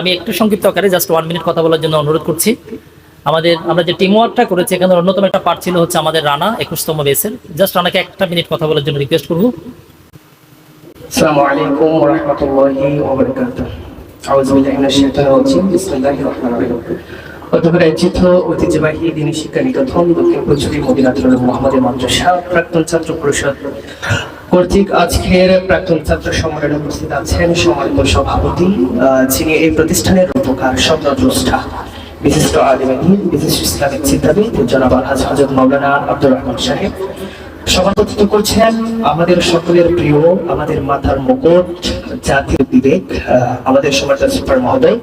আমি একটু সংক্ষিপ্ত আকারে জাস্ট ওয়ান মিনিট কথা বলার জন্য অনুরোধ করছি। আমাদের, আমরা যে টিম ওয়ার্কটা করেছি, এখানে অন্যতম একটা পার্ট ছিল হচ্ছে আমাদের রানা, একুশতম বেসের জাস্ট রানাকে একটা মিনিট কথা বলার জন্য রিকোয়েস্ট করব। আসসালামু ঐতিহ্যবাহী শিক্ষা নিকেতন দক্ষিণ প্রাক্তন ছাত্র পরিষদ। কর্তৃক আজকের প্রাক্তন ছাত্র সম্মেলনে উপস্থিত আছেন সম্মানিত সভাপতি যিনি এই প্রতিষ্ঠানের রূপকার স্বপ্নদ্রষ্টা, বিশিষ্ট আলিমানি বিশিষ্ট ইসলামিক চিন্তাবিদ জনাব আলহাজ হজরত মৌলানা আব্দুর রহমান সাহেব। সভাপতিত্ব করছেন, আমাদের সকলের প্রিয়, আমাদের মাথার মুকুট, জাতীয় বিবেক আমাদের সমাজ সুপার মহোদয়,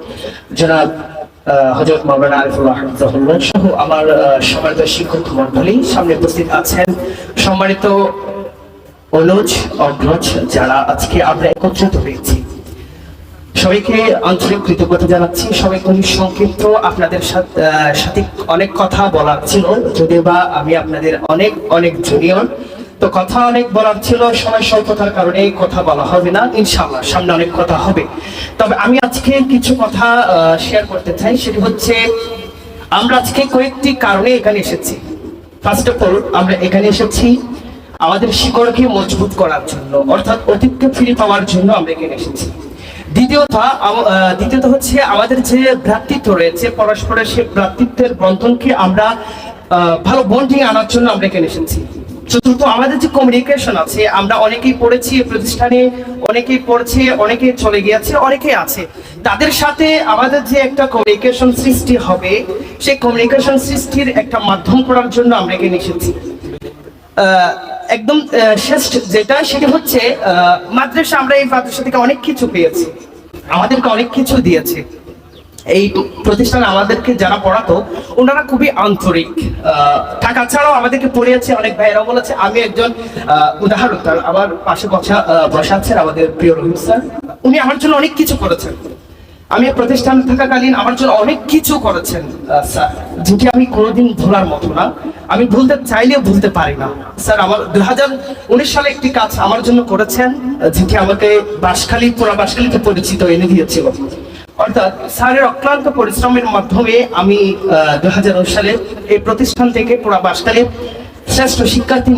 জনাব হজরত মাওলানা আরিফুল্লাহ হাফিজাহুল্লাহ সহ আমার সম্মানিত শিক্ষক মন্ডলী সামনে উপস্থিত আছেন। সম্মানিত অনুজ অগ্রজ যারা আজকে আমরা একত্রিত হয়েছি। সবাইকে আন্তরিক কৃতজ্ঞতা জানাচ্ছি। সবাই খুবই সংক্ষিপ্ত। আপনাদের সাথে অনেক কথা বলার ছিল, যদিও বা আমি আপনাদের অনেক অনেক জুনিয়র। তো কথা অনেক বলার ছিল, সময় স্বল্পতার কারণে কথা বলা হবে না। ইনশাল্লাহ সামনে অনেক কথা হবে। তবে আমি আজকে কিছু কথা শেয়ার করতে চাই। সেটি হচ্ছে, আমরা আজকে কয়েকটি কারণে এখানে এসেছি। ফার্স্ট অফ অল আমরা এখানে এসেছি আমাদের শিকড়কে মজবুত করার জন্য, অর্থাৎ অতীতকে ফিরে পাওয়ার জন্য আমরা এখানে এসেছি। দ্বিতীয়ত দ্বিতীয়ত হচ্ছে আমাদের যে ভ্রাতৃত্ব রয়েছে, পরস্পরের সেই ভ্রাতৃত্বের বন্ধনকে আমরা ভালো বন্ডিং আনার জন্য আমরা এখানে এসেছি। চতুর্থ, আমাদের যে কমিউনিকেশন আছে, আমরা অনেকেই পড়েছি প্রতিষ্ঠানে, অনেকেই পড়ছে অনেকে চলে গিয়েছে, অনেকেই আছে। তাদের সাথে আমাদের যে একটা কমিউনিকেশন সৃষ্টি হবে, সেই কমিউনিকেশন সৃষ্টির একটা মাধ্যম করার জন্য আমরা এখানে এসেছি। একদম শেষ যেটা, সেটা হচ্ছে মাদ্রাসা আমরা এই মাদ্রাসা থেকে অনেক কিছু পেয়েছি। আমাদেরকে অনেক কিছু দিয়েছে। এই প্রতিষ্ঠানে আমাদেরকে যারা পড়াতো, ওনারা খুবই আন্তরিক। টাকা ছাড়াও আমাদেরকে পড়িয়েছে, অনেক ভাইয়েরাও বলেছে, আমি একজন উদাহরণ, তার আমার পাশে বসা বসা আছেন আমাদের প্রিয় রহিম স্যার। উনি আমার জন্য অনেক কিছু করেছেন। আমি প্রতিষ্ঠান থাকাকালীন আমার জন্য অনেক কিছু করেছেন স্যার, যেটি আমি কোনোদিন ভোলার মতো না। আমি ভুলতে চাইলেও ভুলতে পারি না। স্যার, আমার হাজার উনিশ সালে একটি কাজ আমার জন্য করেছেন যেটি আমাকে বাঁশখালী, পুরা বাঁশখালীতে পরিচিত এনে দিয়েছিল। অর্থাৎ স্যারের অক্লান্ত পরিশ্রমের মাধ্যমে আমি দুই হাজার সালে এই প্রতিষ্ঠান থেকে পুরা বাঁশখালীর শ্রেষ্ঠ শিক্ষার্থী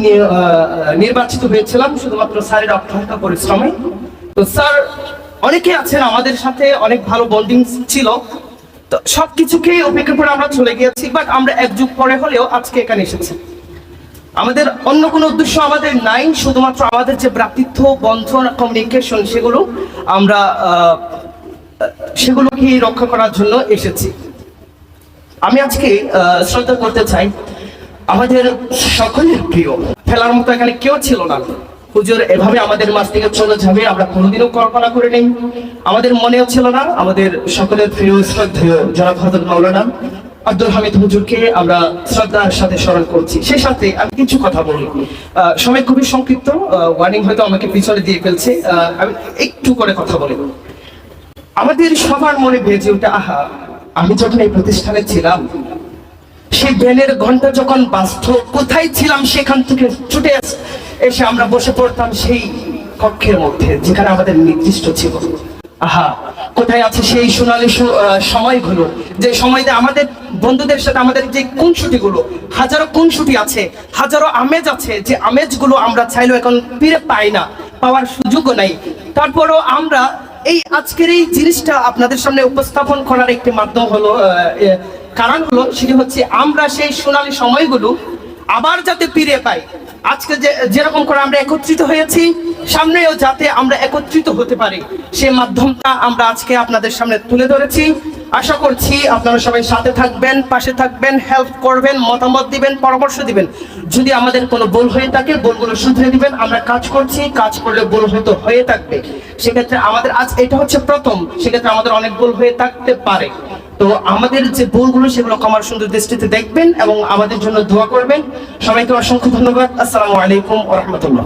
নির্বাচিত হয়েছিলাম, শুধুমাত্র স্যারের অক্লান্ত পরিশ্রমে। তো স্যার অনেকে আছেন আমাদের সাথে, অনেক ভালো বন্ডিং ছিল। তো সবকিছুকে উপেক্ষা করে আমরা চলে গিয়েছি বাট আমরা এক যুগ পরে হলেও আজকে এখানে এসেছি। আমাদের অন্য কোনো উদ্দেশ্য আমাদের নাই, শুধুমাত্র আমাদের যে ভ্রাতৃত্ব, বন্ধন কমিউনিকেশন সেগুলো আমরা সেগুলোকে রক্ষা করার জন্য এসেছি। আমি আজকে শ্রদ্ধা করতে চাই আমাদের সকলের প্রিয়। ফেলার মতো এখানে কেউ ছিল না। হুজুর, এভাবে আমাদের মাছ থেকে চলে যাবে, আমরা কোনোদিনও কল্পনা করে নেই। আমাদের মনেও ছিল না, আমাদের সকলের প্রিয়, শ্রদ্ধেয় জনাব হজরত মাওলানা আব্দুল হামিদ হুজুরকে আমরা শ্রদ্ধার সাথে স্মরণ করছি। সেই সাথে আমি কিছু কথা বলি। সময় খুবই সংক্ষিপ্ত ওয়ার্নিং হয়তো আমাকে পিছনে দিয়ে ফেলছে। আমি একটু করে কথা বলি। আমাদের সবার মনে ভেজে ওঠে, আহা, আমি যখন এই প্রতিষ্ঠানে ছিলাম, সেই বেলের ঘণ্টা যখন বাজত কোথায় ছিলাম সেখান থেকে ছুটে এস- আমরা বসে পড়তাম সেই কক্ষের মধ্যে, যেখানে আমাদের নির্দিষ্ট ছিল আহা, কোথায় আছে সেই সোনালী সময়গুলো? যে সময়তে আমাদের বন্ধুদের সাথে আমাদের যে খুনসুটি গুলো হাজারো খুনসুটি আছে, হাজারো আমেজ আছে, যে আমেজগুলো আমরা চাইলেও এখন ফিরে পাই না, পাওয়ার সুযোগও নাই। তারপরও আমরা এই আজকের এই জিনিসটা আপনাদের সামনে উপস্থাপন করার একটি মাধ্যম হলো কারণ হলো সেটি হচ্ছে আমরা সেই সোনালী সময়গুলো আবার যাতে ফিরে পাই আজকে যে, যেরকম করে আমরা একত্রিত হয়েছি, সামনেও যাতে আমরা একত্রিত হতে পারি, সে মাধ্যমটা আমরা আজকে আপনাদের সামনে তুলে ধরেছি। আশা করছি আপনারা সবাই সাথে থাকবেন, পাশে থাকবেন হেল্প করবেন, মতামত দিবেন, পরামর্শ দিবেন। যদি আমাদের কোনো ভুল হয়ে থাকে, ভুলগুলো শুধরে দিবেন। আমরা কাজ করছি, কাজ করলে ভুল হয়তো হয়ে থাকবে। সেক্ষেত্রে আমাদের আজ এটা হচ্ছে প্রথম। সেক্ষেত্রে আমাদের অনেক ভুল হয়ে থাকতে পারে। তো আমাদের যে ভুলগুলো সেগুলো কমার সুন্দর দৃষ্টিতে দেখবেন এবং আমাদের জন্য দোয়া করবেন। সবাইকে অসংখ্য ধন্যবাদ। আসসালামু আলাইকুম ওরহমতুল্লাহ